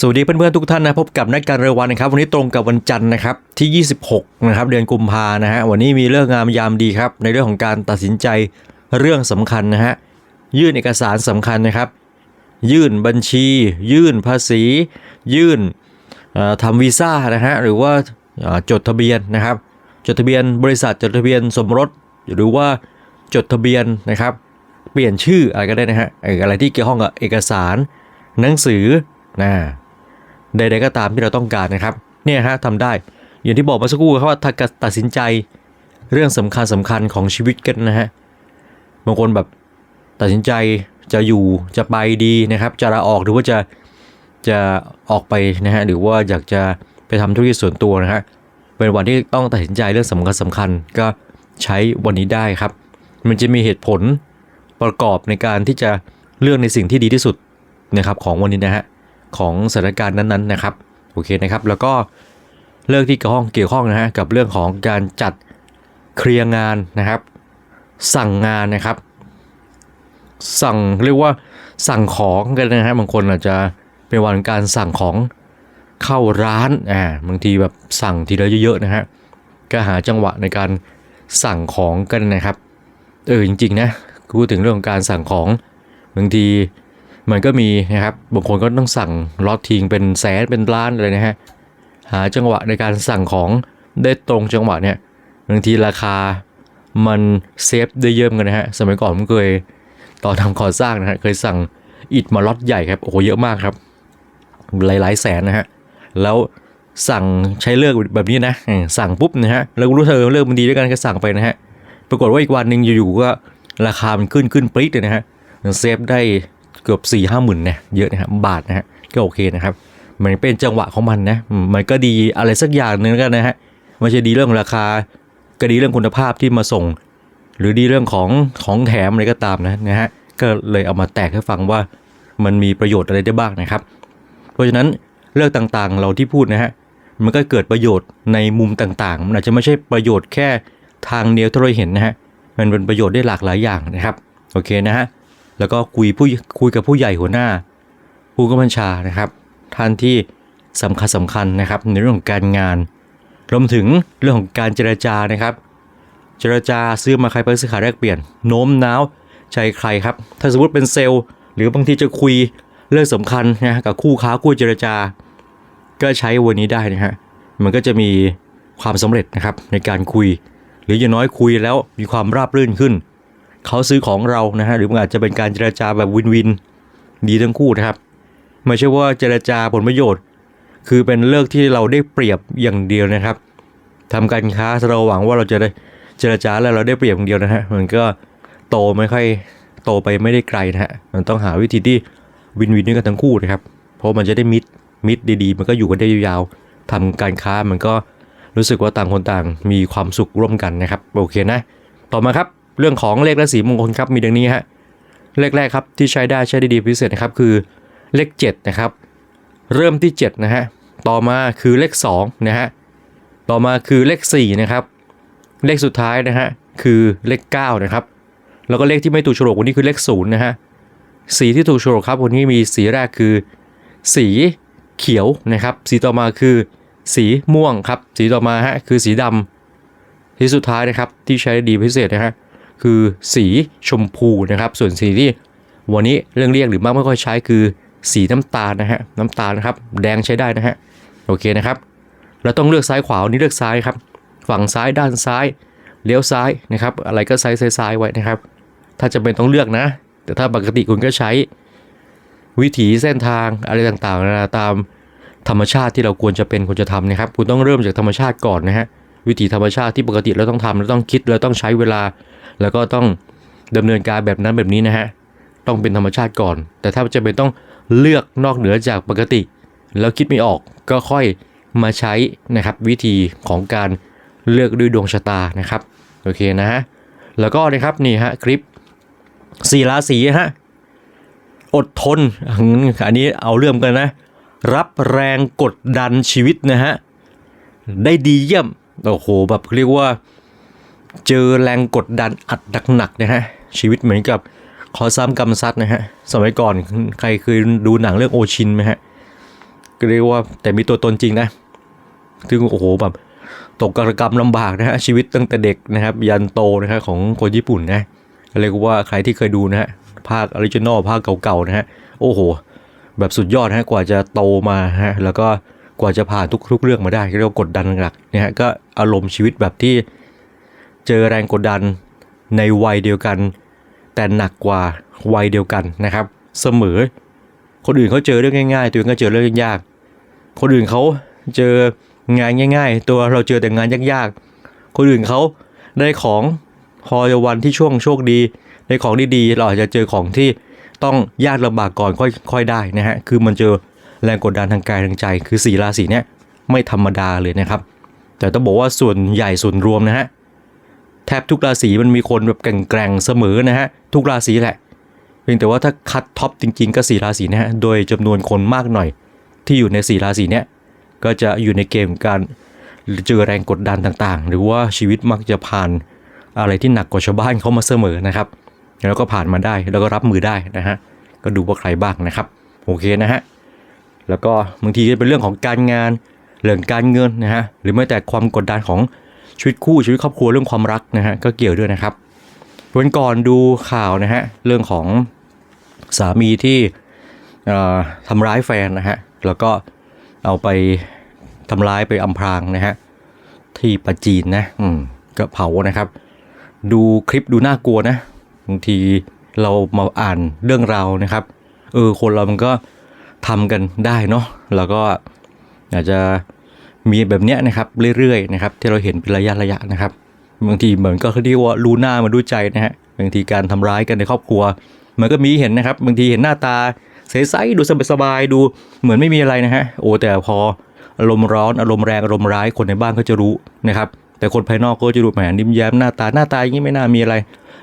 สวัสดีเพื่อนๆทุกท่านนะพบกับนักการเรือวันนะครับวันนี้ตรงกับวันจันทร์นะครับที่ 26 นะครับเดือนกุมภานะฮะวันนี้มีเรื่องงามยามดีครับ ในเรื่องของการตัดสินใจเรื่องสำคัญนะฮะยื่นเอกสารสำคัญนะครับ ยื่นบัญชี ยื่นภาษี ยื่นเอ่อทำวีซ่านะฮะหรือว่าจดทะเบียนนะครับ จดทะเบียนบริษัทจดทะเบียนสมรสหรือว่าจดทะเบียนนะครับ เปลี่ยนชื่ออะไรก็ได้นะฮะเอ่ออะไรที่เกี่ยวข้องกับเอกสารหนังสือนะ ใดๆก็ตามที่เราต้องการนะครับ เนี่ยฮะทำได้ อย่างที่บอกเมาสักครู่ครับว่าถ้าตัดสินใจเรื่องสำคัญสำคัญของชีวิตกันนะฮะ บางคนแบบตัดสินใจจะอยู่จะไปดีนะครับ จะลาออกหรือว่าจะจะออกไปนะฮะหรือว่าอยากจะไปทำธุรกิจส่วนตัวนะฮะเป็นวันที่ต้องตัดสินใจเรื่องสำคัญสำคัญก็ใช้วันนี้ได้ครับ มันจะมีเหตุผลประกอบในการที่จะเลือกในสิ่งที่ดีที่สุดนะครับของวันนี้นะฮะ ของสถานการณ์นั้นๆนะครับโอเคนะครับ แล้วก็เรื่องที่เกี่ยวข้องเกี่ยวข้องนะฮะกับเรื่องของการจัดเคลียร์งานนะครับ สั่งงานนะครับ สั่งเรียกว่าสั่งของกันนะฮะบางคนอาจจะเป็นวันการสั่งของเข้าร้านอ่าบางทีแบบสั่งทีเดียวเยอะๆนะฮะก็หาจังหวะในการสั่งของกันนะครับเออจริงๆนะพูดถึงเรื่องการสั่งของบางที มันก็มีนะครับบางคนก็ต้องสั่งล็อตทิ้งเป็นแสนเป็นล้านเลยนะฮะหาจังหวะในการสั่งของได้ตรงจังหวะเนี่ยบางทีราคามันเซฟได้เยอะเหมือนกันนะฮะสมัยก่อนผมเคยตอนทำก่อสร้างนะฮะเคยสั่งอิฐมาล็อตใหญ่ครับโอ้โหเยอะมากครับ หลายๆแสนนะฮะแล้วสั่งใช้เลือกแบบนี้นะสั่งปุ๊บนะฮะแล้วรู้เธอเลือกมันดีด้วยกันก็สั่งไปนะฮะปรากฏว่าอีกวันหนึ่งอยู่ๆก็ราคามันขึ้นขึ้นปรี๊ดเลยนะฮะเซฟได้ เกือบ4ี่ห้าหมื่นเนี่ยเยอะนะครับบาทนะฮะก็โอเคนะครับ มันเป็นจังหวะของมันนะมันก็ดีอะไรสักอย่างหนึงกันนะฮะไม่ใช่ดีเรื่องราคาก็ดีเรื่องคุณภาพที่มาส่ง หรือดีเรื่องของของแถมอะไรก็ตามนะนะฮะก็เลยเอามาแตกให้ฟังว่ามันมีประโยชน์อะไรได้บ้างนะครับ เพราะฉะนั้นเรื่องต่างๆเราที่พูดนะฮะมันก็เกิดประโยชน์ในมุมต่างๆ มันอาจจะไม่ใช่ประโยชน์แค่ทางเดียวที่เราเห็นนะฮะ มันเป็นประโยชน์ได้หลากหลายอย่างนะครับ โอเคนะฮะ แล้วก็คุยผู้คุยกับผู้ใหญ่หัวหน้า ผู้กำกับญชานะครับท่านที่สำคัญสำคัญนะครับในเรื่องของการงานรวมถึงเรื่องของการเจรจานะครับ เจรจาซื้อมาใครไปซื้อขายแลกเปลี่ยนโน้มน้าวใจใครครับ ถ้าสมมติเป็นเซลล์ หรือบางทีจะคุยเรื่องสำคัญนะกับคู่ค้าคู่เจรจา ก็ใช้วันนี้ได้นะฮะมันก็จะมีความสำเร็จนะครับในการคุย หรืออย่างน้อยคุยแล้วมีความราบรื่นขึ้น เขาซื้อของเรานะฮะหรือมันอาจจะเป็นการเจรจาแบบวินวินดีทั้งคู่นะครับไม่ใช่ว่าเจรจาผลประโยชน์ คือเป็นเลิกที่เราได้เปรียบอย่างเดียวนะครับทำการค้าเราหวังว่าเราจะได้เจรจาแล้วเราได้เปรียบอย่างเดียวนะฮะมันก็โตไม่ค่อยโตไปไม่ได้ไกลนะฮะมันต้องหาวิธีที่วินวินด้วยกันทั้งคู่นะครับ เพราะมันจะได้มิตรมิตรดีๆ มันก็อยู่กันได้ยาวๆทำการค้ามันก็รู้สึกว่าต่างคนต่างมีความสุขร่วมกันนะครับโอเคนะ ต่อมาครับ เรื่องของเลขและสีมงคลครับมีดังนี้ฮะเลขแรกครับที่ใช้ได้ใช้ได้ดีพิเศษนะครับคือเลข7นะครับเริ่มที่7นะฮะต่อมาคือเลข2นะฮะต่อมาคือเลข4นะครับเลขสุดท้ายนะฮะคือเลข9นะครับแล้วก็เลขที่ไม่ถูกโฉลกวันนี้คือเลข0นะฮะสีที่ถูกโฉลกครับวันนี้มีสีแรกคือ สีเขียวนะครับ สีต่อมาคือ สีม่วงครับ สีต่อมาฮะคือสีดำที่สุดท้ายนะครับที่ใช้ได้ดีพิเศษนะฮะ คือสีชมพูนะครับ ส่วนสีที่วันนี้เรื่องเรียกหรือมากไม่ค่อยใช้คือสีน้ำตาลนะฮะน้ำตาลนะครับแดงใช้ได้นะฮะโอเคนะครับ เราต้องเลือกซ้ายขวาวันนี้เลือกซ้ายครับฝั่งซ้ายด้านซ้ายเลี้ยวซ้ายนะครับ อะไรก็ซ้ายซ้ายซ้ายไว้นะครับ ถ้าจะเป็นต้องเลือกนะ แต่ถ้าปกติคุณก็ใช้ วิถีเส้นทางอะไรต่างๆนะตามธรรมชาติที่เราควรจะเป็นควรจะทำนะครับ คุณต้องเริ่มจากธรรมชาติก่อนนะฮะวิถีธรรมชาติที่ปกติเราต้องทำเราต้องคิดเราต้องใช้เวลา แล้วก็ต้องดำเนินการแบบนั้นแบบนี้นะฮะ ต้องเป็นธรรมชาติก่อน แต่ถ้าจะเป็นต้องเลือกนอกเหนือจากปกติ แล้วคิดไม่ออกก็ค่อยมาใช้นะครับวิธีของการเลือกด้วยดวงชะตานะครับโอเคนะฮะแล้วก็นะครับนี่ฮะคลิปสี่ราศีฮะอดทนอันนี้เอาเรื่องกันนะ รับแรงกดดันชีวิตนะฮะได้ดีเยี่ยมโอ้โหแบบเรียกว่า เจอแรงกดดันอัดหนักๆนะฮะชีวิตเหมือนกับขอซ้ำกำซัดนะฮะสมัยก่อนใครเคยดูหนังเรื่องโอชินไหมฮะก็เรียกว่าแต่มีตัวตนจริงนะซึ่งโอ้โหแบบตกกรกรรมลำบากนะฮะชีวิตตั้งแต่เด็กนะครับ ยันโตนะครับของคนญี่ปุ่นนะเรียกว่าใครที่เคยดูนะฮะภาคออริจินอลภาคเก่าๆนะฮะโอ้โห แบบสุดยอดนะฮะกว่าจะโตมาฮะแล้วก็กว่าจะผ่านทุกทุกเรื่องมาได้เรียกว่ากดดันหนักนี่ยฮะก็อารมณ์ชีวิตแบบที่ เจอแรงกดดันในวัยเดียวกัน แต่หนักกว่าวัยเดียวกันนะครับ เสมอ คนอื่นเขาเจอเรื่องง่าย ๆ ตัวเองก็เจอเรื่องยากๆคนอื่นเขาเจองานง่าย ๆ ตัวเราเจอแต่งานยากๆคนอื่นเขาได้ของพอวันที่ช่วงโชคดีได้ของดีๆเราอาจจะเจอของที่ต้องยากลำบากก่อนค่อยค่อยได้นะฮะคือมันเจอแรงกดดันทางกายทางใจ คือสีราศีเนี้ยไม่ธรรมดาเลยนะครับ แต่ต้องบอกว่าส่วนใหญ่ส่วนรวมนะฮะ แทบทุกราศีมันมีคนแบบแกร่งๆเสมอนะฮะทุกราศีแหละเพียงแต่ว่าถ้าคัดท็อปจริง ๆ ก็สี่ราศีนะฮะโดยจำนวนคนมากหน่อย ที่อยู่ในสี่ราศีเนี้ยก็จะอยู่ในเกมการเจอแรงกดดันต่างๆ หรือว่าชีวิตมักจะผ่านอะไรที่หนักกว่าชาวบ้านเขามาเสมอนะครับ แล้วก็ผ่านมาได้แล้วก็รับมือได้นะฮะก็ดูว่าใครบ้างนะครับโอเคนะฮะแล้วก็บางทีจะเป็นเรื่องของการงานเรื่องการเงินนะฮะหรือแม้แต่ความกดดันของ ชีวิตคู่ชีวิตครอบครัวเรื่องความรักนะฮะก็เกี่ยวด้วยนะครับวันก่อนดูข่าวนะฮะเรื่องของสามีที่ทำร้ายแฟนนะฮะแล้วก็เอาไปทำร้ายไปอำพรางนะฮะที่ปัจจีนนะอืมก็เผานะครับ ดูคลิปดูน่ากลัวนะบางทีเรามาอ่านเรื่องราวนะครับเออคนเรามันก็ทำกันได้เนาะแล้วก็อาจจะ มีแบบเนี้ยนะครับเรื่อยๆนะครับที่เราเห็นเป็นระยะระยะนะครับบางทีเหมือนก็เขาเรียกว่ารู้หน้ามาดูใจนะฮะบางทีการทำร้ายกันในครอบครัว มันก็มีเห็นนะครับ บางทีเห็นหน้าตาใสๆดูสบายๆดูเหมือนไม่มีอะไรนะฮะโอ้แต่พออารมณ์ร้อนอารมณ์แรงอารมณ์ร้ายคนในบ้านก็จะรู้นะครับแต่คนภายนอกก็จะดูแหมนิ่มแย้มหน้าตาหน้าตาอย่างนี้ไม่น่ามีอะไร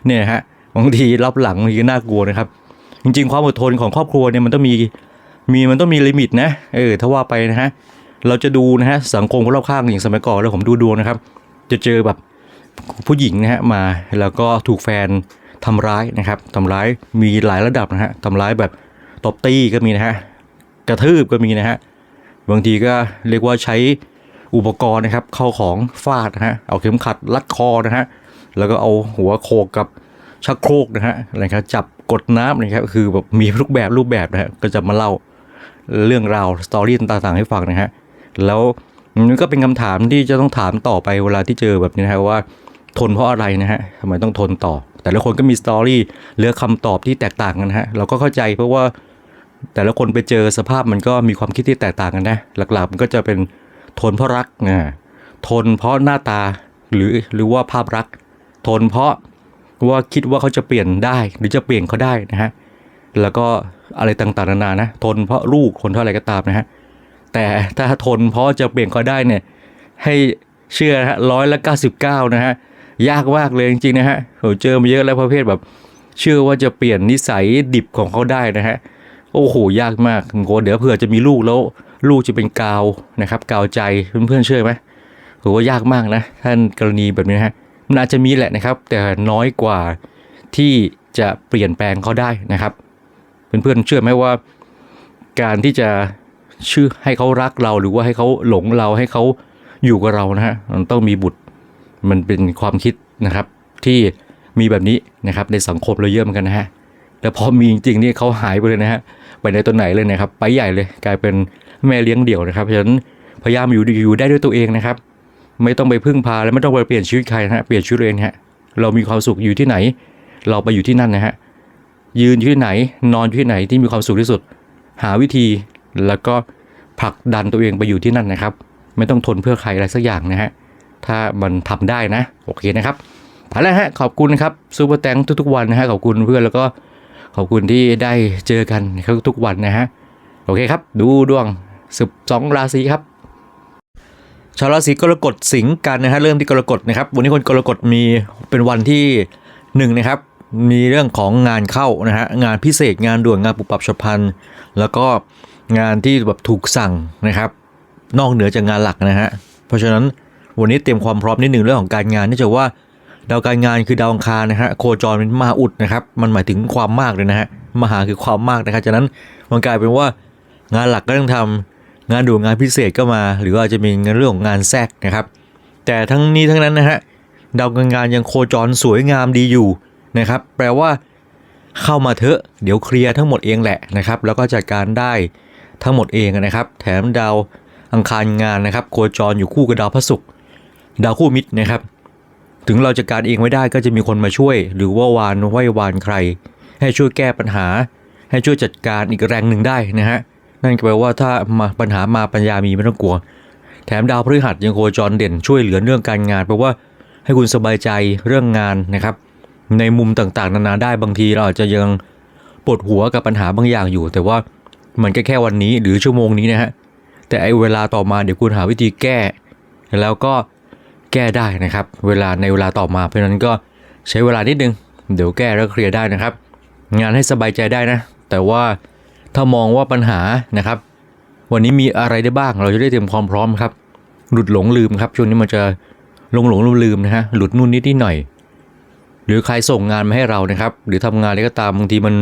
เนี่ยฮะบางทีรับหลังบางทีก็น่ากลัวนะครับ จริงๆ ความอดทนของครอบครัวเนี่ยมันต้องมีมีมันต้องมีลิมิตนะเออถ้าว่าไปนะฮะ เราจะดูนะฮะสังคมคนรอบข้างอย่างสมัยก่อนแล้วผมดูดวงนะครับ จะเจอแบบผู้หญิงนะฮะมาแล้วก็ถูกแฟนทำร้ายนะครับทำร้ายมีหลายระดับนะฮะทำร้ายแบบตบตีก็มีนะฮะกระทืบก็มีนะฮะบางทีก็เรียกว่าใช้อุปกรณ์นะครับ เข้าของฟาดนะฮะเอาเข็มขัดรัดคอนะฮะแล้วก็เอาหัวโขกกับชักโครกนะฮะอะไรครับจับกดน้ำนะครับคือแบบมีรูปแบบรูปแบบนะฮะก็จะมาเล่าเรื่องราวสตอรี่ต่างๆให้ฟังนะฮะ แล้วมันก็เป็นคำถามที่จะต้องถามต่อไปเวลาที่เจอแบบนี้นะฮะว่าทนเพราะอะไรนะฮะทำไมต้องทนต่อ แต่ละคนก็มีสตอรี่หรือคำตอบที่แตกต่างกันฮะเราก็เข้าใจเพราะว่าแต่ละคนไปเจอสภาพมันก็มีความคิดที่แตกต่างกันนะ หลักๆมันก็จะเป็นทนเพราะรักนะทนเพราะหน้าตาหรือหรือว่าภาพรัก ทนเพราะว่าคิดว่าเขาจะเปลี่ยนได้ หรือจะเปลี่ยนเขาได้นะฮะแล้วก็อะไรต่างๆนานานะทนเพราะลูกทนเพราะอะไรก็ตามนะฮะ แต่ถ้าทนเพราะจะเปลี่ยนเขาได้เนี่ย ให้เชื่อฮะร้อยละเก้าสิบเก้านะฮะ ยากมากเลยจริงๆนะฮะผมเจอมาเยอะแล้วประเภทแบบ เชื่อว่าจะเปลี่ยนนิสัยดิบของเขาได้นะฮะ โอ้โห ยากมากโหเดี๋ยวเผื่อจะมีลูกแล้ว ลูกจะเป็นกาวนะครับ กาวใจเพื่อนๆเชื่อไหมผมว่ายากมากนะ ท่านกรณีแบบนี้นะฮะมันอาจจะมีแหละนะครับ แต่น้อยกว่าที่จะเปลี่ยนแปลงเขาได้นะครับ เพื่อนๆเชื่อไหมว่า การที่จะ ชื่อให้เขารักเราหรือว่าให้เขาหลงเราให้เขาอยู่กับเรานะฮะมันต้องมีบุตรมันเป็นความคิดนะครับ ที่มีแบบนี้นะครับในสังคมเราเยอะเหมือนกันนะฮะแต่พอมีจริงๆนี่เขาหายไปเลยนะฮะไปในต้นไหนเลยนะครับ ไปใหญ่เลยกลายเป็นแม่เลี้ยงเดี่ยวนะครับเพราะฉะนั้นพยายามอยู่อยู่ได้ด้วยตัวเองนะครับ ไม่ต้องไปพึ่งพาและไม่ต้องไปเปลี่ยนชีวิตใครนะฮะเปลี่ยนชีวิตเองฮะเรามีความสุขอยู่ที่ไหน เราไปอยู่ที่นั่นนะฮะยืนอยู่ที่ไหนนอนอยู่ที่ไหนที่มีความสุขที่สุด หาวิธี แล้วก็ผลักดันตัวเองไปอยู่ที่นั่นนะครับ ไม่ต้องทนเพื่อใครอะไรสักอย่างนะฮะ ถ้ามันทำได้นะ โอเคนะครับไปแล้วฮะ ขอบคุณนะครับซูเปอร์แตงทุกๆวันนะฮะ ขอบคุณเพื่อนแล้วก็ขอบคุณที่ได้เจอกันทุกๆวันนะฮะ โอเคครับ ดูดวงสิบสองราศีครับชาวราศีกรกฎสิงกันนะฮะเริ่มที่กรกฎนะครับ วันนี้คนกรกฎมีเป็นวันที่หนึ่งนะครับมีเรื่องของงานเข้านะฮะงานพิเศษงานด่วนงานปุบปับฉับพลันแล้วก็ งานที่แบบถูกสั่งนะครับ นอกเหนือจากงานหลักนะฮะเพราะฉะนั้นวันนี้เตรียมความพร้อมนิดหนึ่งเรื่องของการงานเนื่องจากว่าดาวการงานคือดาวอังคารนะฮะโคจรเป็นมหาอุดนะครับ มันหมายถึงความมากเลยนะฮะมหาคือความมากนะครับฉะนั้นมันกลายเป็นว่างานหลักก็ต้องทำงานด่วนงานพิเศษก็มา หรือว่าจะมีงานเรื่องของงานแทรกนะครับ แต่ทั้งนี้ทั้งนั้นนะฮะดาวการงานยังโคจรสวยงามดีอยู่นะครับ แปลว่าเข้ามาเถอะเดี๋ยวเคลียร์ทั้งหมดเองแหละนะครับ แล้วก็จัดการได้ ทั้งหมดเองนะครับ แถมดาวอังคารงานนะครับโคจรอยู่คู่กับดาวพระศุกร์ดาวคู่มิตรนะครับ ถึงเราจะการเองไม่ได้ก็จะมีคนมาช่วย หรือว่าวานไหววานใคร ให้ช่วยแก้ปัญหา ให้ช่วยจัดการอีกแรงหนึ่งได้นะฮะนั่นแปลว่าถ้ามาปัญหามาปัญญามีไม่ต้องกลัว แถมดาวพฤหัสยังโคจรเด่นช่วยเหลือเรื่องการงานแปลว่าให้คุณสบายใจเรื่องงานนะครับ ในมุมต่างๆ นานาได้บางทีเราอาจจะยังปวดหัวกับปัญหาบางอย่างอยู่ แต่ว่า มันก็แค่วันนี้หรือชั่วโมงนี้นะฮะ แต่ไอเวลาต่อมาเดี๋ยวคุณหาวิธีแก้ แล้วก็แก้ได้นะครับ เวลาในเวลาต่อมา เพราะนั้นก็ใช้เวลานิดนึง เดี๋ยวแก้แล้วเคลียร์ได้นะครับ งานให้สบายใจได้นะ แต่ว่าถ้ามองว่าปัญหานะครับ วันนี้มีอะไรได้บ้าง เราจะได้เตรียมความพร้อมครับ หลุดหลงลืมครับ ช่วงนี้มันจะหลงหลงลืมลืมนะฮะ หลุดนู่นนิดนิดหน่อย หรือใครส่งงานมาให้เรานะครับ หรือทำงานอะไรก็ตามบางทีมัน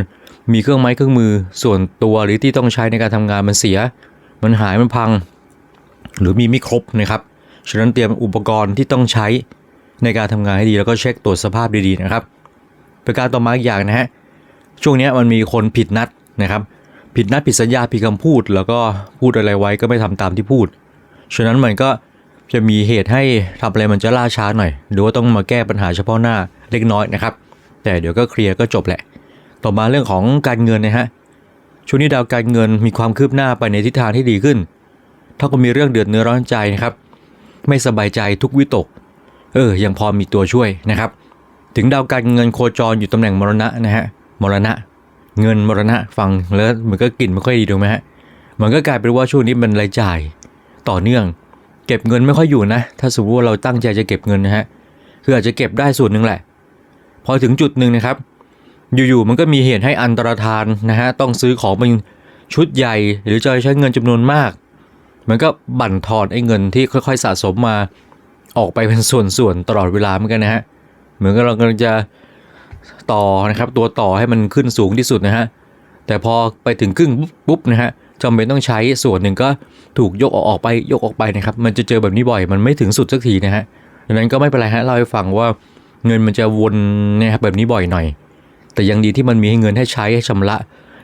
มีเครื่องไม้เครื่องมือส่วนตัวหรือที่ต้องใช้ในการทำงานมันเสีย มันหายมันพัง หรือมีไม่ครบนะครับฉะนั้นเตรียมอุปกรณ์ที่ต้องใช้ในการทำงานให้ดีแล้วก็เช็คตรวจสภาพดีๆนะครับประการต่อมาอีกอย่างนะฮะช่วงนี้มันมีคนผิดนัดนะครับ ผิดนัดผิดสัญญาผิดคำพูด แล้วก็พูดอะไรไว้ก็ไม่ทำตามที่พูด ฉะนั้นมันก็จะมีเหตุให้ทำอะไรมันจะล่าช้าหน่อย หรือว่าต้องมาแก้ปัญหาเฉพาะหน้าเล็กน้อยนะครับ แต่เดี๋ยวก็เคลียร์ก็จบแหละ ต่อมาเรื่องของการเงินนะฮะช่วงนี้ดาวการเงินมีความคืบหน้าไปในทิศทางที่ดีขึ้น เท่ากับมีเรื่องเดือดเนื้อร้อนใจนะครับ ไม่สบายใจทุกวิตก เออ ยังพอมีตัวช่วยนะครับ ถึงดาวการเงินโคจรอยู่ตำแหน่งมรณะนะฮะ มรณะ เงินมรณะฟังแล้วมันก็กลิ่นไม่ค่อยดีถูกไหมฮะ มันก็กลายเป็นว่าช่วงนี้มันรายจ่ายต่อเนื่อง เก็บเงินไม่ค่อยอยู่นะ ถ้าสมมติว่าเราตั้งใจจะเก็บเงินนะฮะ คืออาจจะเก็บได้ส่วนหนึ่งแหละ พอถึงจุดหนึ่งนะครับ อยู่ๆมันก็มีเหตุให้อันตรธานนะฮะต้องซื้อของเป็นชุดใหญ่ หรือจะใช้เงินจำนวนมาก มันก็บั่นทอนไอ้เงินที่ค่อยๆสะสมมาออกไปเป็นส่วนๆตลอดเวลาเหมือนกันนะฮะเหมือนกับเรากำลังจะต่อนะครับตัวต่อให้มันขึ้นสูงที่สุดนะฮะแต่พอไปถึงครึ่งปุ๊บนะฮะจำเป็นต้องใช้ส่วนหนึ่งก็ถูกยกออกไปยกออกไปนะครับ มันจะเจอแบบนี้บ่อย มันไม่ถึงสุดสักทีนะฮะดังนั้นก็ไม่เป็นไรฮะเล่าให้ฟังว่าเงินมันจะวนนะครับแบบนี้บ่อยหน่อย แต่ยังดีที่มันมีให้เงินให้ใช้ให้ชำระ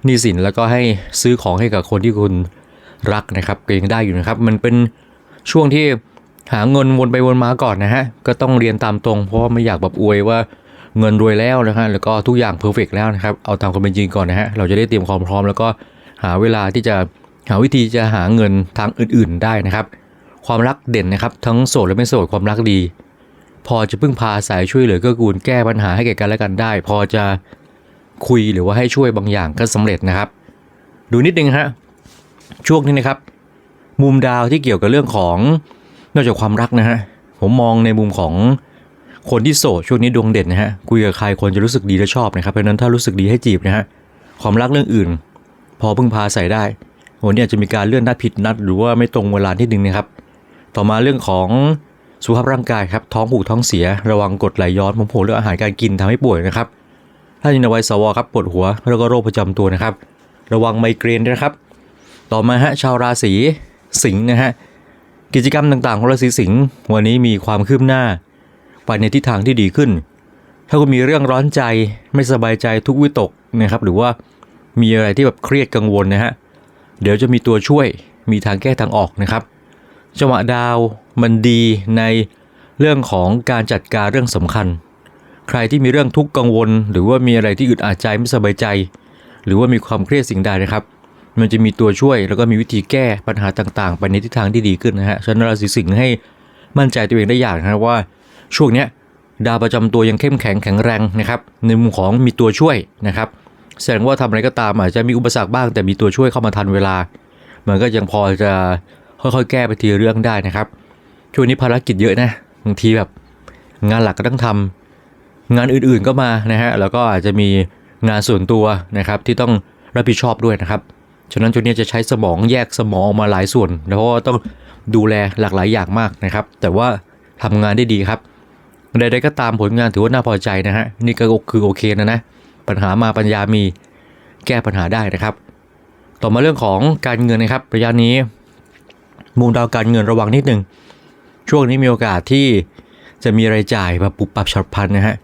หนี้สินแล้วก็ให้ซื้อของให้กับคนที่คุณรักนะครับก็ยังได้อยู่นะครับ มันเป็นช่วงที่หาเงินวนไปวนมาก่อนนะฮะก็ต้องเรียนตามตรง เพราะว่าไม่อยากแบบอวยว่าเงินรวยแล้วนะฮะแล้วก็ทุกอย่างเพอร์เฟกแล้วนะครับเอาตามความเป็นจริงก่อนนะฮะเราจะได้เตรียมความพร้อม แล้วก็หาเวลาที่จะหาวิธีจะหาเงินทางอื่น ๆได้นะครับ ความรักเด่นนะครับ ทั้งโสดและไม่โสดความรักดี พอจะพึ่งพาสายช่วยเหลือเก็กูลแก้ปัญหาให้แก่กันและกันได้ พอจะ คุยหรือว่าให้ช่วยบางอย่างก็สำเร็จนะครับ ดูนิดนึงฮะช่วงนี้นะครับ มุมดาวที่เกี่ยวกับเรื่องของนอกจากความรักนะฮะผมมองในมุมของคนที่โสดช่วงนี้ดวงเด่นนะฮะคุยกับใครคนจะรู้สึกดีและชอบนะครับเพราะนั้นถ้ารู้สึกดีให้จีบนะฮะความรักเรื่องอื่น พอพึ่งพาใส่ได้วันนี้อาจจะมีการเลื่อนนัดผิดนัด หรือว่าไม่ตรงเวลาที่หนึ่งนะครับ ต่อมาเรื่องของสุขภาพร่างกายครับท้องผูกท้องเสียระวังกดไหลย้อนผมโผล่เรื่องอาหารการกินทำให้ป่วยนะครับ ถ้าอยู่ในวัยสวครับปวดหัวแล้วก็โรคประจำตัวนะครับ ระวังไมเกรนด้วยนะครับ ต่อมาฮะชาวราศีสิงห์นะฮะกิจกรรมต่างๆของราศีสิงห์วันนี้มีความคืบหน้า ไปในทิศทางที่ดีขึ้น ถ้าคุณมีเรื่องร้อนใจไม่สบายใจทุกวิตกนะครับ หรือว่ามีอะไรที่แบบเครียดกังวลนะฮะเดี๋ยวจะมีตัวช่วยมีทางแก้ทางออกนะครับจังหวะดาวมันดีในเรื่องของการจัดการเรื่องสำคัญ ใครที่มีเรื่องทุกข์กังวล หรือว่ามีอะไรที่อึดอัดใจไม่สบายใจ หรือว่ามีความเครียดสิ่งใดนะครับ มันจะมีตัวช่วยแล้วก็มีวิธีแก้ปัญหาต่างๆ ไปในทิศทางที่ดีขึ้นนะฮะฉะนั้นราศีสิงห์ให้มั่นใจตัวเองได้อย่างนะว่าช่วงเนี้ยดาวประจำตัวยังเข้มแข็งแข็งแรงนะครับในมุมของมีตัวช่วยนะครับ แสดงว่าทำอะไรก็ตามอาจจะมีอุปสรรคบ้าง แต่มีตัวช่วยเข้ามาทันเวลา มันก็ยังพอจะค่อยๆ แก้ไปทีเรื่องได้นะครับ ช่วงนี้ภารกิจเยอะนะบางทีแบบงานหลักก็ต้องทำ งานอื่นๆก็มานะฮะแล้วก็อาจจะมีงานส่วนตัวนะครับที่ต้องรับผิดชอบด้วยนะครับฉะนั้นช่วงนี้จะใช้สมองแยกสมองออกมาหลายส่วนเพราะว่าต้องดูแลหลากหลายอย่างมากนะครับ แต่ว่าทำงานได้ดีครับใดๆก็ตามผลงานถือว่าน่าพอใจนะฮะนี่ก็คือโอเคนะนะปัญหามาปัญญามีแก้ปัญหาได้นะครับ ต่อมาเรื่องของการเงินนะครับระยะนี้มุมดาวการเงินระวังนิดนึงช่วงนี้มีโอกาสที่จะมีรายจ่ายแบบปุบปับฉับพลันนะฮะ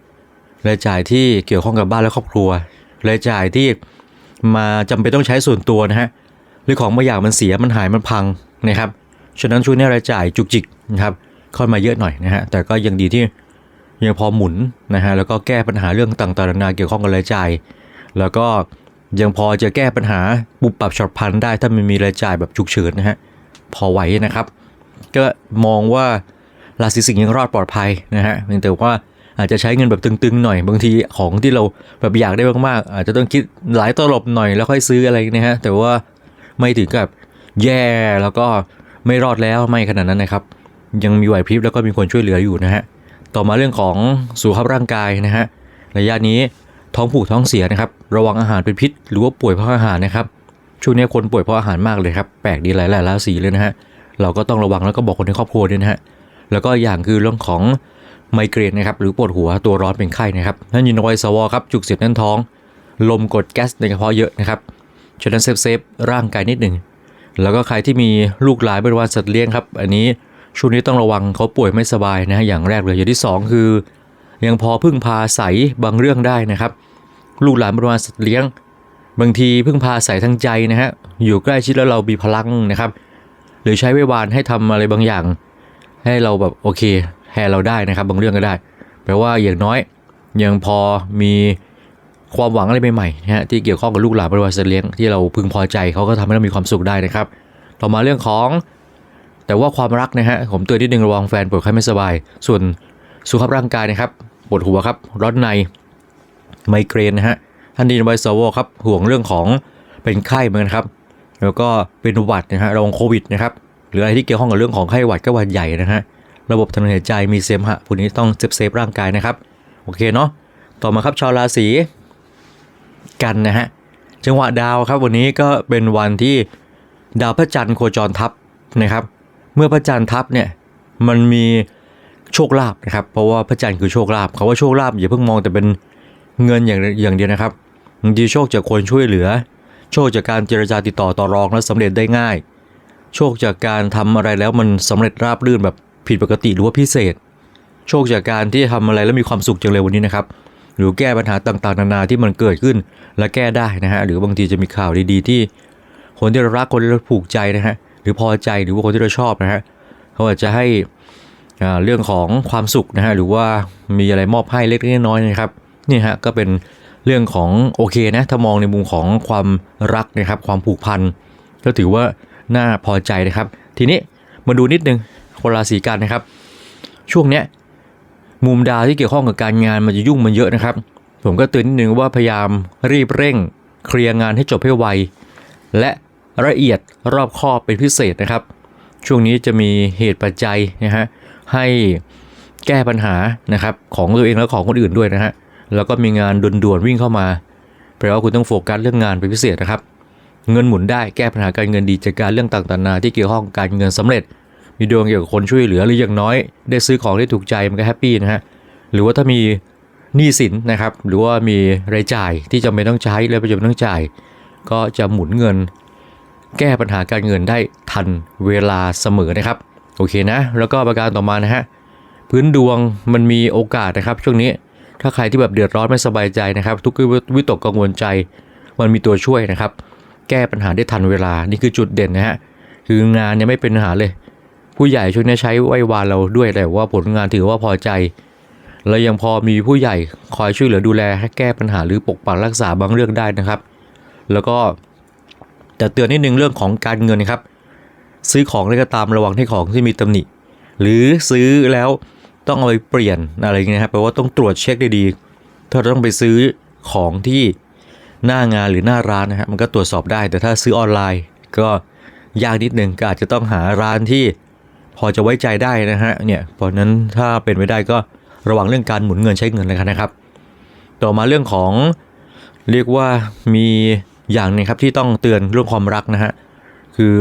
รายจ่ายที่เกี่ยวข้องกับบ้านและครอบครัว รายจ่ายที่มาจำเป็นต้องใช้ส่วนตัวนะฮะ หรือของบางอย่างมันเสียมันหายมันพังนะครับ ฉะนั้นช่วงนี้รายจ่ายจุกจิกนะครับเข้ามาเยอะหน่อยนะฮะ แต่ก็ยังดีที่ยังพอหมุนนะฮะ แล้วก็แก้ปัญหาเรื่องต่างๆนานาเกี่ยวข้องกับรายจ่าย แล้วก็ยังพอจะแก้ปัญหาปุบปรับฉับพลันได้ถ้ามันมีรายจ่ายแบบฉุกเฉินนะฮะ พอไหวนะครับ ก็มองว่าราศีสิงห์ยังรอดปลอดภัยนะฮะเพียงแต่ว่า อาจจะใช้เงินแบบตึงๆหน่อย บางทีของที่เราแบบอยากได้มากๆ อาจจะต้องคิดหลายตลบหน่อยแล้วค่อยซื้ออะไรนะฮะแต่ว่าไม่ถึงกับแย่แล้วก็ไม่รอดแล้วไม่ขนาดนั้นนะครับ ยังมีไหวพริบแล้วก็มีคนช่วยเหลืออยู่นะฮะต่อมาเรื่องของสุขภาพร่างกายนะฮะระยะนี้ท้องผูกท้องเสียนะครับ ระวังอาหารเป็นพิษ หรือว่าป่วยเพราะอาหารนะครับช่วงนี้คนป่วยเพราะอาหารมากเลยครับแปลกดีหลายหลายราศีเลยนะฮะเราก็ต้องระวังแล้วก็บอกคนในครอบครัวด้วยนะฮะแล้วก็อย่างคือเรื่องของ ไมเกรนนะครับหรือปวดหัวตัวร้อนเป็นไข้นะครับนั่นยินไวสวอครับจุกเสียดแน่นท้อง ลมกดแก๊สในกระเพาะเยอะนะครับฉะนั้นเซฟเซฟร่างกายนิดหนึ่งแล้วก็ใครที่มีลูกหลานเป็นวันสัตว์เลี้ยงครับ อันนี้ช่วงนี้ต้องระวังเขาป่วยไม่สบายนะฮะอย่างแรกเลยอย่างที่สองคือ ยังพอพึ่งพาใสบางเรื่องได้นะครับ ลูกหลานเป็นวันสัตว์เลี้ยง บางทีพึ่งพาใส่ทั้งใจนะฮะอยู่ใกล้ชิดแล้วเรามีพลังนะครับ หรือใช้ไว้วานให้ทำอะไรบางอย่าง ให้เราแบบโอเค แทนเราได้นะครับบางเรื่องก็ได้ แปลว่าอย่างน้อยยังพอมีความหวังอะไรใหม่ๆนะฮะที่เกี่ยวข้องกับลูกหลานบริวารสัตว์เลี้ยงที่เราพึงพอใจเขาก็ทำให้เรามีความสุขได้นะครับ ต่อมาเรื่องของ แต่ว่าความรักนะฮะผมเตือนนิดนึงระวังแฟนปวดไข้ไม่สบาย ส่วนสุขภาพร่างกายนะครับปวดหัวครับร้อนในไมเกรนนะฮะท่านดีนไวสวครับห่วงเรื่องของเป็นไข้เหมือนกันครับแล้วก็เป็นหวัดนะฮะระวังโควิดนะครับหรืออะไรที่เกี่ยวข้องกับเรื่องของไข้หวัดก็หวัดใหญ่นะฮะ ระบบทางเดินหายใจมีเสมหะพวกนี้ต้องเซฟเซฟร่างกายนะครับ โอเคเนาะต่อมาครับชาวราศีกันนะฮะจังหวะดาวครับวันนี้ก็เป็นวันที่ดาวพระจันทร์โคจรทับนะครับ เมื่อพระจันทร์ทับเนี่ยมันมีโชคลาภนะครับเพราะว่าพระจันทร์คือโชคลาภคาว่าโชคลาภอย่าเพิ่งมองแต่เป็นเงินอย่างอย่างเดียวนะครับบางทีโชคจากคนช่วยเหลือ โชคจากการเจรจาติดต่อต่อรองและสำเร็จได้ง่าย โชคจากการทำอะไรแล้วมันสำเร็จราบรื่นแบบ ผิดปกติหรือว่าพิเศษ โชคจากการที่ทำอะไรแล้วมีความสุขจังเลยวันนี้นะครับ หรือแก้ปัญหาต่างๆ นานาที่มันเกิดขึ้นและแก้ได้นะฮะหรือบางทีจะมีข่าวดีๆ ที่คนที่เรารักคนที่เราผูกใจนะฮะหรือพอใจหรือว่าคนที่เราชอบนะฮะเขาอาจจะให้อ่าเรื่องของความสุขนะฮะหรือว่ามีอะไรมอบให้เล็กๆน้อยๆนะครับนี่ฮะก็เป็นเรื่องของโอเคนะถ้ามองในมุมของความรักนะครับความผูกพันก็ถือว่าน่าพอใจนะครับ ทีนี้มาดูนิดนึง คนราศีกันนะครับ ช่วงเนี้ยมุมดาวที่เกี่ยวข้องกับการงานมันจะยุ่งมันเยอะนะครับ ผมก็เตือนนิดนึงว่าพยายามรีบเร่ง เคลียร์งานให้จบให้ไว และละเอียดรอบคอบเป็นพิเศษนะครับ ช่วงนี้จะมีเหตุปัจจัยนะฮะให้แก้ปัญหานะครับของตัวเองและของคนอื่นด้วยนะฮะแล้วก็มีงานด่วนๆวิ่งเข้ามาแปลว่าคุณต้องโฟกัสเรื่องงานเป็นพิเศษนะครับ เงินหมุนได้แก้ปัญหาการเงินดีจากการเรื่องต่างๆนานาที่เกี่ยวข้องกับการเงินสำเร็จ มีดวงเกี่ยวกับคนช่วยเหลือหรืออย่างน้อย ได้ซื้อของที่ถูกใจมันก็แฮปปี้นะฮะหรือว่าถ้ามีหนี้สินนะครับ หรือว่ามีรายจ่ายที่จำเป็นต้องใช้และไม่จำเป็นต้องจ่าย ก็จะหมุนเงิน แก้ปัญหาการเงินได้ทันเวลาเสมอนะครับ โอเคนะ แล้วก็ประการต่อมานะฮะพื้นดวงมันมีโอกาสนะครับ ช่วงนี้ถ้าใครที่แบบเดือดร้อนไม่สบายใจนะครับ ทุกข์วิตกกังวลใจ มันมีตัวช่วยนะครับ แก้ปัญหาได้ทันเวลานี่คือจุดเด่นนะฮะคืองานเนี่ยไม่เป็นปัญหาเลย ผู้ใหญ่ช่วงนี้ใช้ไหว้วานเราด้วยแต่ว่าผลงานถือว่าพอใจแล้วยังพอมีผู้ใหญ่คอยช่วยเหลือดูแลให้แก้ปัญหาหรือปกปักรักษาบางเรื่องได้นะครับ แล้วก็แต่เตือนนิดนึงเรื่องของการเงินนะครับ ซื้อของอะไรก็ตามระวังให้ของที่มีตำหนิ หรือซื้อแล้วต้องเอาไปเปลี่ยนอะไรเงี้ยครับแปลว่าต้องตรวจเช็คดีๆ ถ้าต้องไปซื้อของที่หน้างานหรือหน้าร้านนะฮะมันก็ตรวจสอบได้ แต่ถ้าซื้อออนไลน์ ก็ยากนิดนึงก็อาจจะต้องหาร้านที่ พอจะไว้ใจได้นะฮะเนี่ยเพราะนั้นถ้าเป็นไม่ได้ก็ระวังเรื่องการหมุนเงินใช้เงินเลยนะครับ ต่อมาเรื่องของเรียกว่ามีอย่างหนึงครับที่ต้องเตือนเรื่องความรักนะฮะคือ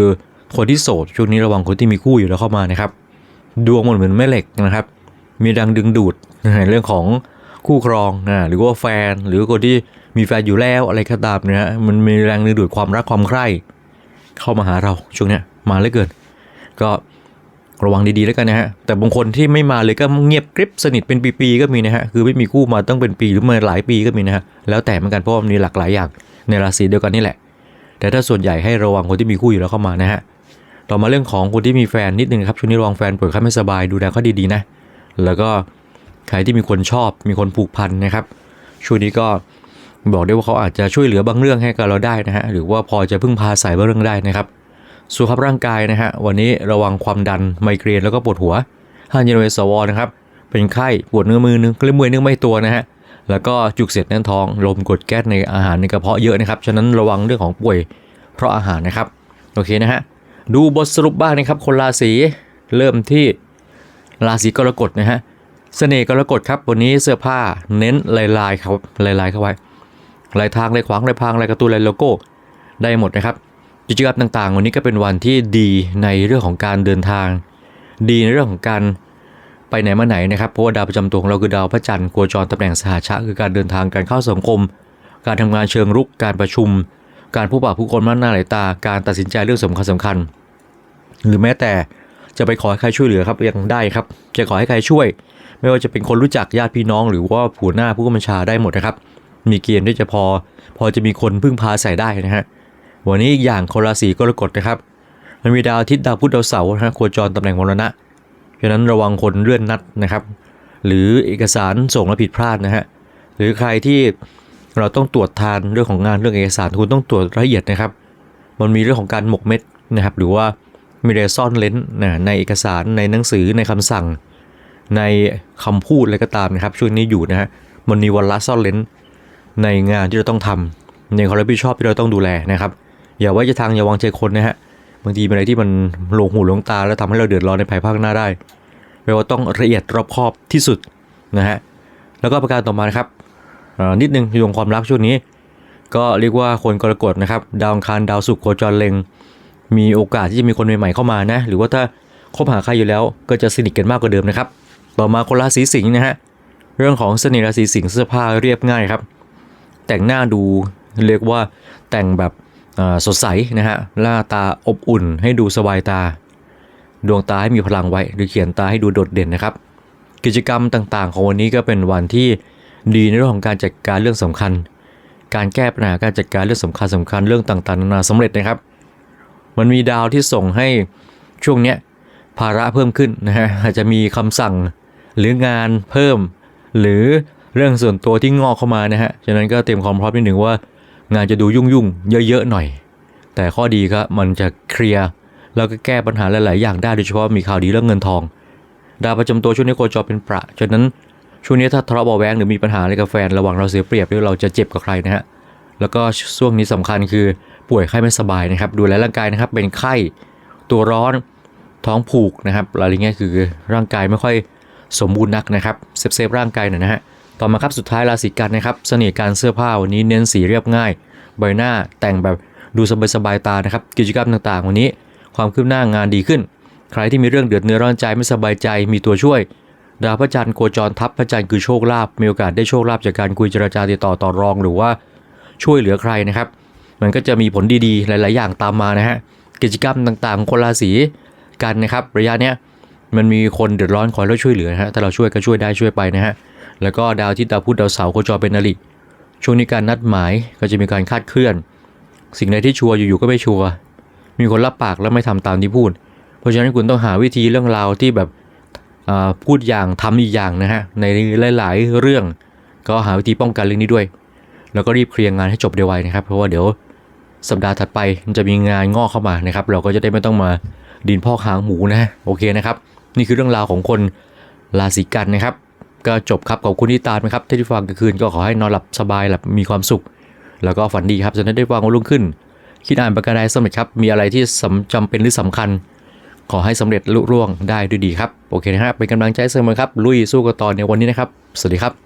คนที่โสดช่วงนี้ระวังคนที่มีคู่อยู่แล้วเข้ามานะครับ ดวงมันเหมือนแม่เหล็กนะครับ มีแรงดึงดูดในเรื่องของคู่ครองนะหรือว่าแฟน หรือคนที่มีแฟนอยู่แล้วอะไรก็ตามเนี่ยมันมีแรงดึงดูดความรักความใคร่เข้ามาหาเราช่วงเนี้ยมาเหลือเกิน ก็ ระวังดีๆแล้วกันนะฮะ แต่บางคนที่ไม่มาเลยก็เงียบกริบสนิทเป็นปีๆก็มีนะฮะ คือไม่มีคู่มาต้องเป็นปีหรือมาหลายปีก็มีนะฮะ แล้วแต่เหมือนกันเพราะมันมีหลากหลายอย่างในราศีเดียวกันนี่แหละ แต่ถ้าส่วนใหญ่ให้ระวังคนที่มีคู่อยู่แล้วเข้ามานะฮะ ต่อมาเรื่องของคนที่มีแฟนนิดนึงครับช่วงนี้ระวังแฟนป่วยไข้ไม่สบายดูแลเขาดีๆนะ แล้วก็ใครที่มีคนชอบมีคนผูกพันนะครับช่วงนี้ก็บอกได้ว่าเขาอาจจะช่วยเหลือบางเรื่องให้กับเราได้นะฮะ หรือว่าพอจะพึ่งพาสายบางเรื่องได้นะครับ สุขภาพร่างกายนะฮะวันนี้ระวังความดันไมเกรนแล้วก็ปวดหัวห้าเยนเวสวนะครับเป็นไข้ปวดเนื้อมือนึงเล่มมือนึงไม่ตัวนะฮะแล้วก็จุกเสียดแน่นท้องลมกดแก๊สในอาหารในกระเพาะเยอะนะครับฉะนั้นระวังเรื่องของป่วยเพราะอาหารนะครับโอเคนะฮะดูบทสรุปบ้างนะครับคนราศีเริ่มที่ราศีกรกฎนะฮะเสน่ห์กรกฎครับวันนี้เสื้อผ้าเน้นลายลายๆครับลายลายๆเข้าไว้ลายทางลายขวางลายพรางลายการ์ตูนลายโลโก้ได้หมดนะครับ กิจกรรมต่างๆ วันนี้ก็เป็นวันที่ดีในเรื่องของการเดินทาง ดีในเรื่องของการไปไหนมาไหนนะครับ เพราะว่าดาวประจำตัวของเราคือดาวพระจันทร์โคจรตำแหน่งสหชะคือการเดินทางการเข้าสังคม การทำงานเชิงรุกการประชุม การพบปะผู้คนมากหน้าหลายตา การตัดสินใจเรื่องสำคัญสำคัญ หรือแม้แต่จะไปขอให้ใครช่วยเหลือครับยังได้ครับ จะขอให้ใครช่วย ไม่ว่าจะเป็นคนรู้จักญาติพี่น้อง หรือว่าผู้หน้าผู้กำกับชาได้หมดนะครับ มีเกณฑ์ที่จะพอ พอจะมีคนพึ่งพาใส่ได้นะฮะ วันนี้อีกอย่างคนราศีกรกฎนะครับ มันมีดาวอาทิตย์ดาวพุธดาวเสาร์นะโคจรตำแหน่งมรณะฉะนั้นระวังคนเลื่อนนัดนะครับ หรือเอกสารส่งแล้วผิดพลาดนะฮะหรือใครที่เราต้องตรวจทานเรื่องของงานเรื่องเอกสารคุณต้องตรวจละเอียดนะครับ มันมีเรื่องของการหมกเม็ดนะครับ หรือว่ามีอะไรซ่อนเลนนะในเอกสารในหนังสือในคำสั่ง ในคำพูดอะไรก็ตามนะครับ ช่วงนี้อยู่นะฮะมันมีวันละซ่อนเลนในงานที่เราต้องทำในความรับผิดชอบที่เราต้องดูแลนะครับ อย่าไว้จะทางอย่าวางใจคนนะฮะบางทีเป็นอะไรที่มันหลงหูหลงตา แล้วทำให้เราเดือดร้อนในภายภาคหน้าได้แปลว่าต้องละเอียดรอบคอบที่สุดนะฮะแล้วก็ประการต่อมานะครับอ่อนิดนึงเรื่องความรักช่วงนี้ ก็เรียกว่าคนกรกฎนะครับ ดาวอังคารดาวศุกร์โคจรเล็ง มีโอกาสที่จะมีคนใหม่ๆเข้ามานะ หรือว่าถ้าคบหาใครอยู่แล้วก็จะสนิทกันมากกว่าเดิมนะครับ ต่อมาคนราศีสิงห์นะฮะเรื่องของเสน่ห์ราศีสิงห์เสื้อผ้าเรียบง่ายครับ แต่งหน้าดูเรียกว่าแต่งแบบ สดใสนะฮะหน้าตาอบอุ่นให้ดูสบายตา ดวงตาให้มีพลังไว้ หรือเขียนตาให้ดูโดดเด่นนะครับ กิจกรรมต่างๆ ของวันนี้ก็เป็นวันที่ดีในเรื่องของการจัดการเรื่องสำคัญ การแก้ปัญหาการจัดการเรื่องสำคัญสำคัญเรื่องต่างๆนานาสำเร็จนะครับ มันมีดาวที่ส่งให้ช่วงเนี้ยภาระเพิ่มขึ้นนะฮะอาจจะมีคำสั่งหรืองานเพิ่ม หรือเรื่องส่วนตัวที่งอกเข้ามานะฮะฉะนั้นก็เตรียมความพร้อมนิดหนึ่งว่า งานจะดูยุ่งๆเยอะๆหน่อย แต่ข้อดีก็มันจะเคลียร์แล้วก็แก้ปัญหาหลายๆอย่างได้โดยเฉพาะมีข่าวดีเรื่องเงินทอง ดาวประจำตัวช่วงนี้โคจรเป็นประฉะนั้นช่วงนี้ถ้าทะเลาะเบาแวงหรือมีปัญหาอะไรกับแฟนระหว่างเราเสียเปรียบหรือเราจะเจ็บกับใครนะฮะแล้วก็ช่วงนี้สำคัญคือป่วยไข้ไม่สบายนะครับ ดูแลร่างกายนะครับเป็นไข้ตัวร้อนท้องผูกนะครับอะไรเงี้ยคือร่างกายไม่ค่อยสมบูรณ์นักนะครับเซฟเซฟร่างกายหน่อยนะฮะ ต่อมาครับสุดท้ายราศีกันนะครับเสน่ห์การเสื้อผ้าวันนี้เน้นสีเรียบง่าย ใบหน้าแต่งแบบดูสบายๆตานะครับ กิจกรรมต่างๆ วันนี้ ความคืบหน้างานดีขึ้น ใครที่มีเรื่องเดือดเนื้อร้อนใจไม่สบายใจมีตัวช่วย ดาวพระจันทร์โคจรทับพระจันทร์คือโชคลาภมีโอกาสได้โชคลาภจากการคุยเจรจาติดต่อต่อรองหรือว่าช่วยเหลือใครนะครับ มันก็จะมีผลดีๆ หลาย ๆ อย่างตามมานะฮะกิจกรรมต่างๆของคนราศีกันนะครับ ระยะเนี้ยมันมีคนเดือดร้อนขอให้เราช่วยเหลือนะฮะถ้าเราช่วยก็ช่วยได้ช่วยไปนะฮะ แล้วก็ดาวที่ดาวพุธดาวเสาร์โคจรเป็นอริช่วงนี้การนัดหมายก็จะมีการคาดเคลื่อน สิ่งใดที่ชัวร์อยู่ๆก็ไม่ชัวร์มีคนรับปากแล้วไม่ทำตามที่พูด เพราะฉะนั้นคุณต้องหาวิธีเรื่องราวที่แบบพูดอย่างทำอีกอย่างนะฮะในหลาย ๆ เรื่อง ก็หาวิธีป้องกันเรื่องนี้ด้วย แล้วก็รีบเคลียร์งานให้จบเร็วไวนะครับ เพราะว่าเดี๋ยวสัปดาห์ถัดไปมันจะมีงานงอกเข้ามานะครับ เราก็จะได้ไม่ต้องมาดินพอกหางหมูนะฮะโอเคนะครับ นี่คือเรื่องราวของคนราศีกันนะครับ ก็จบครับขอบคุณที่ตามนะครับที่ได้ฟังกันคืนก็ขอให้นอนหลับสบายหลับมีความสุข แล้วก็ฝันดีครับจะได้ฟังวันรุ่งขึ้น คิดอ่านประการใดสำเร็จครับมีอะไรที่สำจำเป็นหรือสำคัญ ขอให้สำเร็จลุล่วงได้ด้วยดีครับโอเคนะครับเป็นกำลังใจเสมอครับลุยสู้กันต่อในวันนี้นะครับ สวัสดีครับ